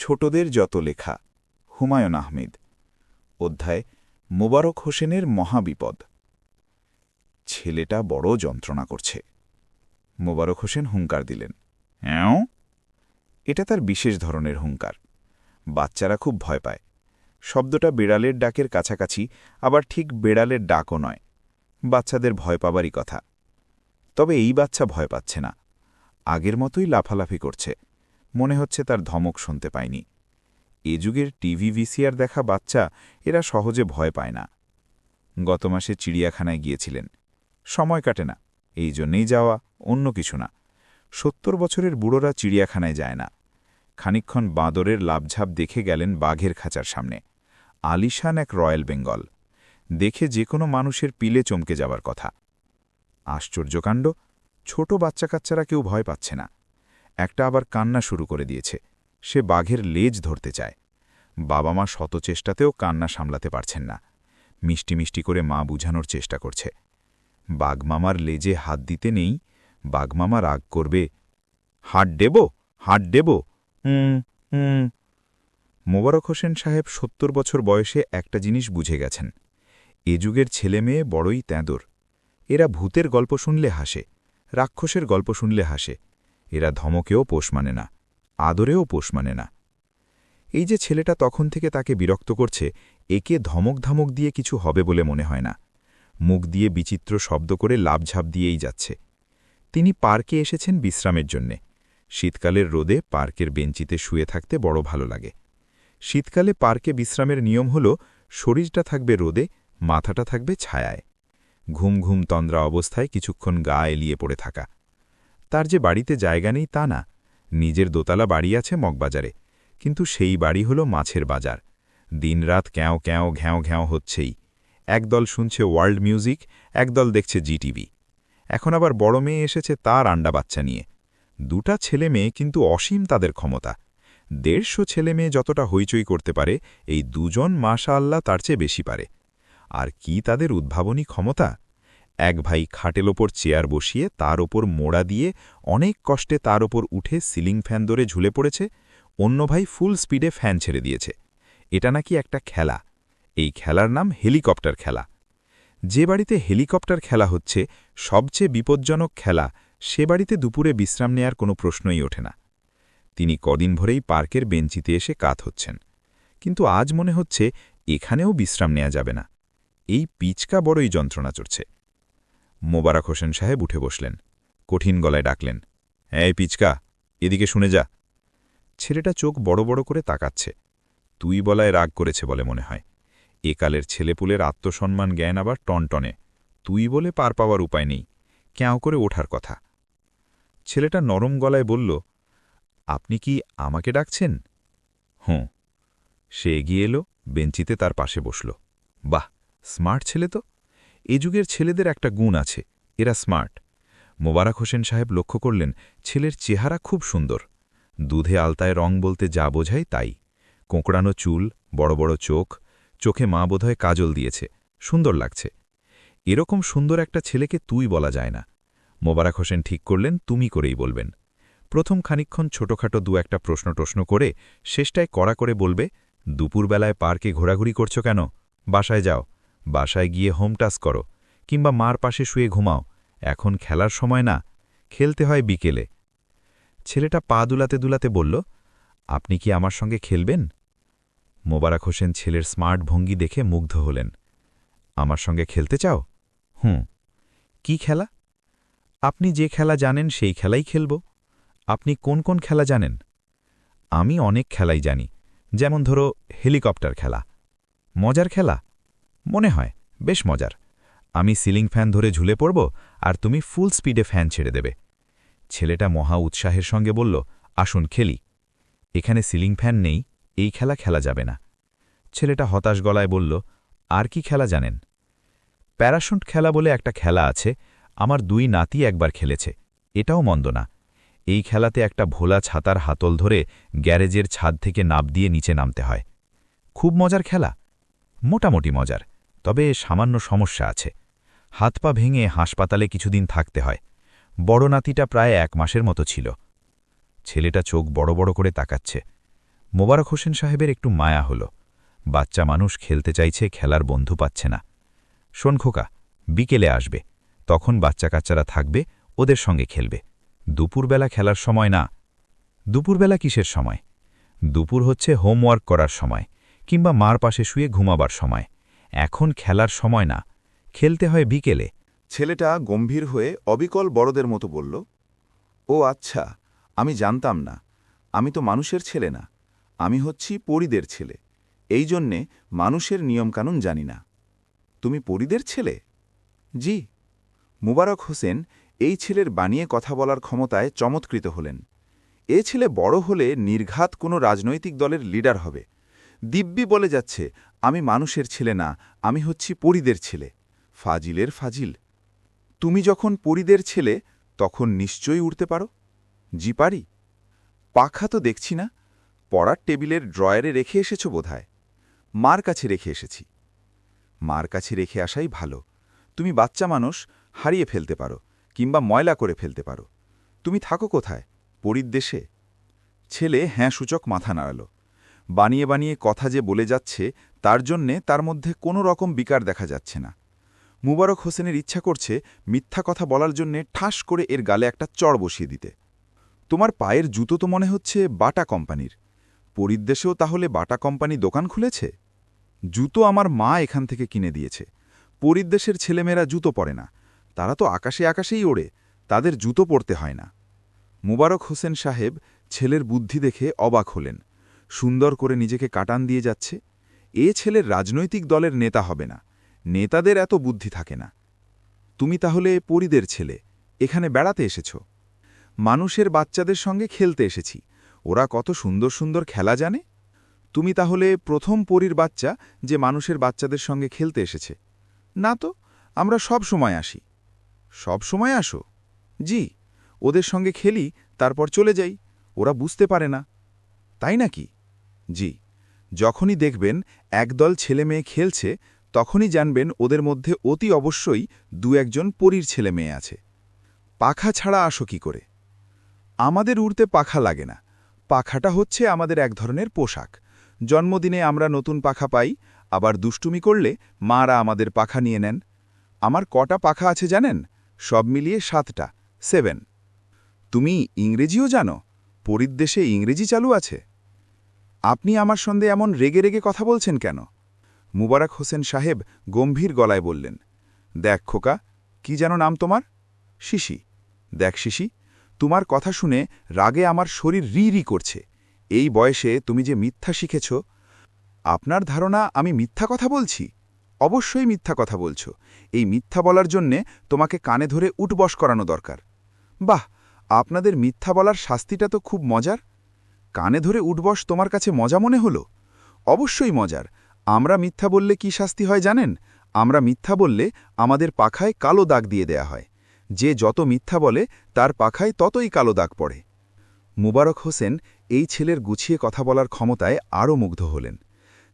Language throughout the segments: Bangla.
ছোটদের যত লেখা। হুমায়ুন আহমেদ। অধ্যায়, মোবারক হোসেনের মহাবিপদ। ছেলেটা বড় যন্ত্রণা করছে। মোবারক হোসেন হুঙ্কার দিলেন হ্যাঁ এটা তার বিশেষ ধরনের হুঙ্কার। বাচ্চারা খুব ভয় পায়। শব্দটা বেড়ালের ডাকের কাছাকাছি, আবার ঠিক বেড়ালের ডাকও নয়। বাচ্চাদের ভয় পাবারই কথা। তবে এই বাচ্চা ভয় পাচ্ছে না। আগের মতোই লাফালাফি করছে। মনে হচ্ছে তার ধমক শুনতে পায়নি এ যুগের টিভি, ভিসিআর দেখা বাচ্চা এরা সহজে ভয় পায় না। গত মাসে চিড়িয়াখানায় গিয়েছিলেন। সময় কাটে না। এই জন্যেই যাওয়া অন্য কিছু না। সত্তর বছরের বুড়োরা চিড়িয়াখানায় যায় না। খানিক্ষণ বাঁদরের লাভঝাপ দেখে গেলেন বাঘের খাঁচার সামনে। আলিশান এক রয়্যাল বেঙ্গল। দেখে যে কোনো মানুষের পিলে চমকে যাবার কথা। আশ্চর্যকাণ্ড ছোট বাচ্চা কাচ্চারা কেউ ভয় পাচ্ছে না। একটা আবার কান্না শুরু করে দিয়েছে। সে বাঘের লেজ ধরতে চায়। বাবা মা শত চেষ্টাতেও কান্না সামলাতে পারছেন না। মিষ্টি মিষ্টি করে মা বুঝানোর চেষ্টা করছে। বাঘমামার লেজে হাত দিতে নেই, বাঘমামা রাগ করবে, হাট দেব হাট দেব মোবারক হোসেন সাহেব সত্তর বছর বয়সে একটা জিনিস বুঝে গেছেন। এ যুগের ছেলে মেয়ে বড়ই তেঁদর। এরা ভূতের গল্প শুনলে হাসে, রাক্ষসের গল্প শুনলে হাসে এরা ধমকেও পোষ মানে না, আদরেও পোষ মানে না। এই যে ছেলেটা তখন থেকে তাকে বিরক্ত করছে, একে ধমক ধমক দিয়ে কিছু হবে বলে মনে হয় না। মুখ দিয়ে বিচিত্র শব্দ করে লাভঝাপ দিয়েই যাচ্ছে। তিনি পার্কে এসেছেন বিশ্রামের জন্যে। শীতকালের রোদে পার্কের বেঞ্চিতে শুয়ে থাকতে বড় ভালো লাগে। শীতকালে পার্কে বিশ্রামের নিয়ম হল, শরীরটা থাকবে রোদে, মাথাটা থাকবে ছায়ায়। ঘুম ঘুম তন্দ্রা অবস্থায় কিছুক্ষণ গা এলিয়ে পড়ে থাকা। তার যে বাড়িতে জায়গা নেই তা না। নিজের দোতলা বাড়ি আছে মগবাজারে, কিন্তু সেই বাড়ি হল মাছের বাজার। দিনরাত ক্যাঁও ক্যাঁও ঘ্যাঁও ঘ্যাঁও হচ্ছেই। একদল শুনছে ওয়ার্ল্ড মিউজিক, একদল দেখছে জিটিভি। এখন আবার বড় মেয়ে এসেছে তার আন্ডা বাচ্চা নিয়ে। দুটা ছেলে মেয়ে কিন্তু অসীম তাদের ক্ষমতা। দেড়শো ছেলে মেয়ে যতটা হইচই করতে পারে, এই দুজন মাশা আল্লাহ তার চেয়ে বেশি পারে। আর কি তাদের উদ্ভাবনী ক্ষমতা? এক ভাই খাটেল ওপর চেয়ার বসিয়ে তার ওপর মোড়া দিয়ে অনেক কষ্টে তার ওপর উঠে সিলিং ফ্যান ধরে ঝুলে পড়েছে, অন্য ভাই ফুল স্পিডে ফ্যান ছেড়ে দিয়েছে। এটা নাকি একটা খেলা। এই খেলার নাম হেলিকপ্টার খেলা। যে বাড়িতে হেলিকপ্টার খেলা হচ্ছে, সবচেয়ে বিপজ্জনক খেলা, সে বাড়িতে দুপুরে বিশ্রাম নেয়ার কোনো প্রশ্নই ওঠে না। তিনি কদিন ভরেই পার্কের বেঞ্চিতে এসে কাত হচ্ছেন। কিন্তু আজ মনে হচ্ছে, এখানেও বিশ্রাম নেওয়া যাবে না। এই পিচকা বড়ই যন্ত্রণা চড়ছে। মোবারক হোসেন সাহেব উঠে বসলেন। কঠিন গলায় ডাকলেন, এই পিচকা, এদিকে শুনে যা। ছেলেটা চোখ বড় বড় করে তাকাচ্ছে। তুই বলায় রাগ করেছে বলে মনে হয়। একালের ছেলেপুলের আত্মসম্মান জ্ঞান আবার টনটনে। তুই বলে পার পাওয়ার উপায় নেই। ক্যাঁও করে ওঠার কথা। ছেলেটা নরম গলায় বলল, আপনি কি আমাকে ডাকছেন? হুঁ। সে এগিয়ে এলো, বেঞ্চিতে তার পাশে বসল। বাহ, স্মার্ট ছেলে তো। এ যুগের ছেলেদের একটা গুণ আছে, এরা স্মার্ট। মোবারক হোসেন সাহেব লক্ষ্য করলেন, ছেলের চেহারা খুব সুন্দর। দুধে আলতায় রং বলতে যা বোঝায় তাই। কোঁকড়ানো চুল, বড় বড় চোখ, চোখে মা বোধহয় কাজল দিয়েছে, সুন্দর লাগছে। এরকম সুন্দর একটা ছেলেকে তুই বলা যায় না। মোবারক হোসেন ঠিক করলেন, তুমি করেই বলবেন। প্রথম খানিক্ষণ ছোটখাটো দু একটা প্রশ্ন টশ্ন করে, শেষটায় কড়া করে বলবে, দুপুরবেলায় পার্কে ঘোরাঘুরি করছ কেন? বাসায় যাও। বাসায় গিয়ে হোম টাস করো, কিংবা মার পাশে শুয়ে ঘুমাও। এখন খেলার সময় না, খেলতে হয় বিকেলে। ছেলেটা পা দুলাতে দুলাতে বলল, আপনি কি আমার সঙ্গে খেলবেন? মোবারক হোসেন ছেলের স্মার্ট ভঙ্গি দেখে মুগ্ধ হলেন। আমার সঙ্গে খেলতে চাও? হুঁ কি খেলা? আপনি যে খেলা জানেন সেই খেলাই খেলব। আপনি কোন কোন খেলা জানেন? আমি অনেক খেলাই জানি। যেমন ধরো, হেলিকপ্টার খেলা। মজার খেলা? মনে হয়, বেশ মজার। আমি সিলিং ফ্যান ধরে ঝুলে পড়ব আর তুমি ফুল স্পিডে ফ্যান ছেড়ে দেবে। ছেলেটা মহা উৎসাহের সঙ্গে বলল, আসুন, খেলি। এখানে সিলিং ফ্যান নেই, এই খেলা খেলা যাবে না। ছেলেটা হতাশ গলায় বলল, আর কি খেলা জানেন? প্যারাশুট খেলা বলে একটা খেলা আছে, আমার দুই নাতি একবার খেলেছে, এটাও মন্দ না। এই খেলাতে একটা ভোলা ছাতার হাতল ধরে গ্যারেজের ছাদ থেকে নাপ দিয়ে নিচে নামতে হয়। খুব মজার খেলা, মোটামুটি মজার। তবে সামান্য সমস্যা আছে। হাত পা ভেঙে হাসপাতালে কিছুদিন থাকতে হয়। বড় নাতিটা প্রায় এক মাসের মতো ছিল। ছেলেটা চোখ বড় বড় করে তাকাচ্ছে। মোবারক হোসেন সাহেবের একটু মায়া হল। বাচ্চা মানুষ খেলতে চাইছে, খেলার বন্ধু পাচ্ছে না। শোন খোকা, বিকেলে আসবে। তখন বাচ্চা কাচ্চারা থাকবে, ওদের সঙ্গে খেলবে। দুপুরবেলা খেলার সময় না। দুপুরবেলা কিসের সময়? দুপুর হচ্ছে হোমওয়ার্ক করার সময়, কিংবা মার পাশে শুয়ে ঘুমাবার সময়। এখন খেলার সময় না। খেলতে হয় বিকেলে। ছেলেটা গম্ভীর হয়ে অবিকল বড়দের মতো বলল, ও আচ্ছা আমি জানতাম না। আমি তো মানুষের ছেলে না। আমি হচ্ছি পরিদের ছেলে। এই জন্যে মানুষের নিয়মকানুন জানি না। তুমি পরিদের ছেলে? জি। মুবারক হোসেন এই ছেলের বানিয়ে কথা বলার ক্ষমতায় চমৎকৃত হলেন। এ ছেলে বড় হলে নির্ঘাত কোনো রাজনৈতিক দলের লিডার হবে। দিব্যি বলে যাচ্ছে আমি মানুষের ছেলে না, আমি হচ্ছি পরিদের ছেলে। ফাজিলের ফাজিল। তুমি যখন পরিদের ছেলে, তখন নিশ্চয়ই উঠতে পারো। জি পারি। পাখা তো দেখছি না, পড়ার টেবিলের ড্রয়ারে রেখে এসেছ বোধহয়। মার কাছে রেখে এসেছি। মার কাছে রেখে আসাই ভালো। তুমি বাচ্চা মানুষ, হারিয়ে ফেলতে পারো, কিংবা ময়লা করে ফেলতে পারো। তুমি থাকো কোথায়? পরিদ্দেশে ছেলে হ্যাঁ সূচক মাথা নাড়াল। বানিয়ে বানিয়ে কথা যে বলে যাচ্ছে, তার জন্যে তার মধ্যে কোনো রকম বিকার দেখা যাচ্ছে না। মুবারক হোসেনের ইচ্ছা করছে মিথ্যা কথা বলার জন্যে ঠাস করে এর গালে একটা চড় বসিয়ে দিতে। তোমার পায়ের জুতো তো মনে হচ্ছে বাটা কোম্পানির। পরিদ্দেশেও তাহলে বাটা কোম্পানি দোকান খুলেছে? জুতো আমার মা এখান থেকে কিনে দিয়েছে। পরিদ্দেশের ছেলেমেয়েরা জুতো পরে না। তারা তো আকাশে আকাশেই ওড়ে। তাদের জুতো পরতে হয় না। মুবারক হোসেন সাহেব ছেলের বুদ্ধি দেখে অবাক হলেন। সুন্দর করে নিজেকে কাটান দিয়ে যাচ্ছে, এ ছেলের রাজনৈতিক দলের নেতা হবে না, নেতাদের এত বুদ্ধি থাকে না। তুমি তাহলে পরিদের ছেলে, এখানে বেড়াতে এসেছ। মানুষের বাচ্চাদের সঙ্গে খেলতে এসেছি, ওরা কত সুন্দর সুন্দর খেলা জানে। তুমি তাহলে প্রথম পরীর বাচ্চা যে মানুষের বাচ্চাদের সঙ্গে খেলতে এসেছে। না তো, আমরা সব সময় আসি। সব সময় আসো? জি, ওদের সঙ্গে খেলি, তারপর চলে যাই, ওরা বুঝতে পারে না। তাই নাকি? জি, যখনই দেখবেন একদল ছেলে মেয়ে খেলছে, তখনই জানবেন ওদের মধ্যে অতি অবশ্যই দু একজন পরীর ছেলে মেয়ে আছে। পাখা ছাড়া আসো কি করে? আমাদের উড়তে পাখা লাগে না। পাখাটা হচ্ছে আমাদের এক ধরনের পোশাক। জন্মদিনে আমরা নতুন পাখা পাই, আবার দুষ্টুমি করলে মারা আমাদের পাখা নিয়ে নেন। আমার কটা পাখা আছে জানেন? সব মিলিয়ে সাতটা, সেভেন। তুমি ইংরেজিও জানো? পরিদ্দেশে ইংরেজি চালু আছে? আপনি আমার সঙ্গে এমন রেগে রেগে কথা বলছেন কেন? মুবারক হোসেন সাহেব গম্ভীর গলায় বললেন, দেখ খোকা, কি যেন নাম তোমার? শিশি। দেখ শিশি, তোমার কথা শুনে রাগে আমার শরীর রি রি করছে। এই বয়সে তুমি যে মিথ্যা শিখেছ, আপনার ধারণা আমি মিথ্যা কথা বলছি? অবশ্যই মিথ্যা কথা বলছ। এই মিথ্যা বলার জন্যে তোমাকে কানে ধরে উঠবস করানো দরকার। বাহ, আপনাদের মিথ্যা বলার শাস্তিটা তো খুব মজার। কানে ধরে উঠবস তোমার কাছে মজা মনে হলো? অবশ্যই মজার। আমরা মিথ্যা বললে কি শাস্তি হয় জানেন? আমরা মিথ্যা বললে আমাদের পাখায় কালো দাগ দিয়ে দেয়া হয়। যে যত মিথ্যা বলে, তার পাখায় ততই কালো দাগ পড়ে। মুবারক হোসেন এই ছেলের গুছিয়ে কথা বলার ক্ষমতায় আরও মুগ্ধ হলেন।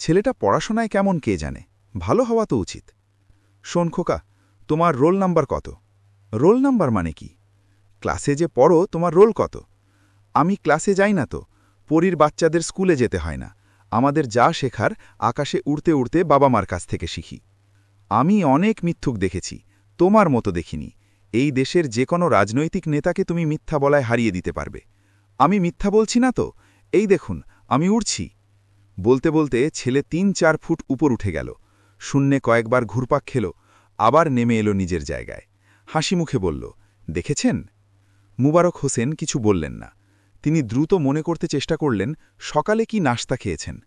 ছেলেটা পড়াশোনায় কেমন কে জানে? ভালো হওয়া তো উচিত। শোন খোকা, তোমার রোল নাম্বার কত? রোল নাম্বার মানে কি? ক্লাসে যে পড়ো, তোমার রোল কত? আমি ক্লাসে যাই না তো? পরীর বাচ্চাদের স্কুলে যেতে হয় না। আমাদের যা শেখার আকাশে উড়তে উড়তে বাবা মার কাছ থেকে শিখি। আমি অনেক মিথ্যুক দেখেছি, তোমার মতো দেখিনি। এই দেশের যে কোনো রাজনৈতিক নেতাকে তুমি মিথ্যা বলায় হারিয়ে দিতে পারবে। আমি মিথ্যা বলছি না তো? এই দেখুন, আমি উড়ছি। বলতে বলতে ছেলে তিন চার ফুট উপর উঠে গেল। শূন্যে কয়েকবার ঘুরপাক খেল, আবার নেমে এলো নিজের জায়গায়। হাসি মুখে বলল, দেখেছেন? মুবারক হোসেন কিছু বললেন না। তিনি দ্রুত মনে করতে চেষ্টা করলেন, সকালে কি নাস্তা খেয়েছেন।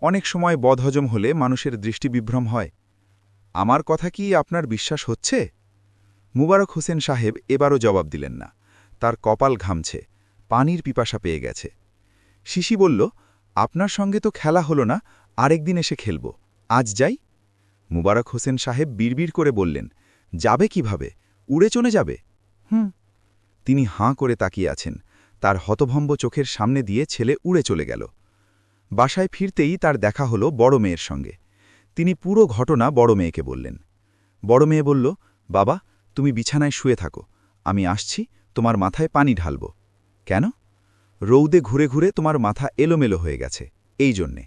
অনেক সময় বদহজম হলে মানুষের দৃষ্টিবিভ্রম হয়। আমার কথা কি আপনার বিশ্বাস হচ্ছে? মুবারক হোসেন সাহেব এবারও জবাব দিলেন না। তার কপাল ঘামছে, পানির পিপাসা পেয়ে গেছে। শিশি বলল, আপনার সঙ্গে তো খেলা হলো না, আরেকদিন এসে খেলব। আজ যাই? মুবারক হোসেন সাহেব বিড়বিড় করে বললেন, যাবে কীভাবে? উড়ে চলে যাবে? হুম। তিনি হাঁ করে তাকিয়ে আছেন। তার হতভম্ব চোখের সামনে দিয়ে ছেলে উড়ে চলে গেল। বাসায় ফিরতেই তার দেখা হলো বড় মেয়ের সঙ্গে। তিনি পুরো ঘটনা বড় মেয়েকে বললেন। বড় মেয়ে বলল, বাবা, তুমি বিছানায় শুয়ে থাকো। আমি আসছি, তোমার মাথায় পানি ঢালব। কেন? রৌদে ঘুরে ঘুরে তোমার মাথা এলোমেলো হয়ে গেছে, এই জন্যে।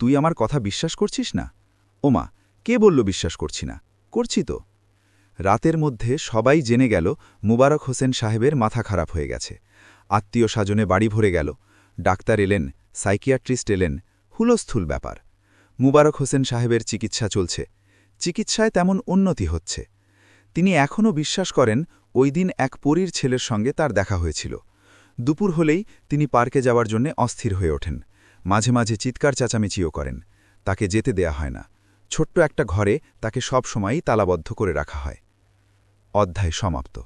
তুই আমার কথা বিশ্বাস করছিস না? ওমা, কে বলল বিশ্বাস করছি না? করছি তো। রাতের মধ্যে সবাই জেনে গেল, মুবারক হোসেন সাহেবের মাথা খারাপ হয়ে গেছে। আত্মীয় স্বজনে বাড়ি ভরে গেল। ডাক্তার এলেন, সাইকিয়াট্রিস্ট এলেন, হুলস্থুল ব্যাপার। মুবারক হোসেন সাহেবের চিকিৎসা চলছে। চিকিৎসায় তেমন উন্নতি হচ্ছে। তিনি এখনও বিশ্বাস করেন, ওই দিন এক পরীর ছেলের সঙ্গে তার দেখা হয়েছিল। দুপুর হলেই তিনি পার্কে যাওয়ার জন্য অস্থির হয়ে ওঠেন। মাঝে মাঝে চিৎকার চেঁচামেচিও করেন। তাকে যেতে দেয়া হয় না। ছোট্ট একটা ঘরে তাকে সব সময়ই তালাবদ্ধ করে রাখা হয়। অধ্যায় সমাপ্ত।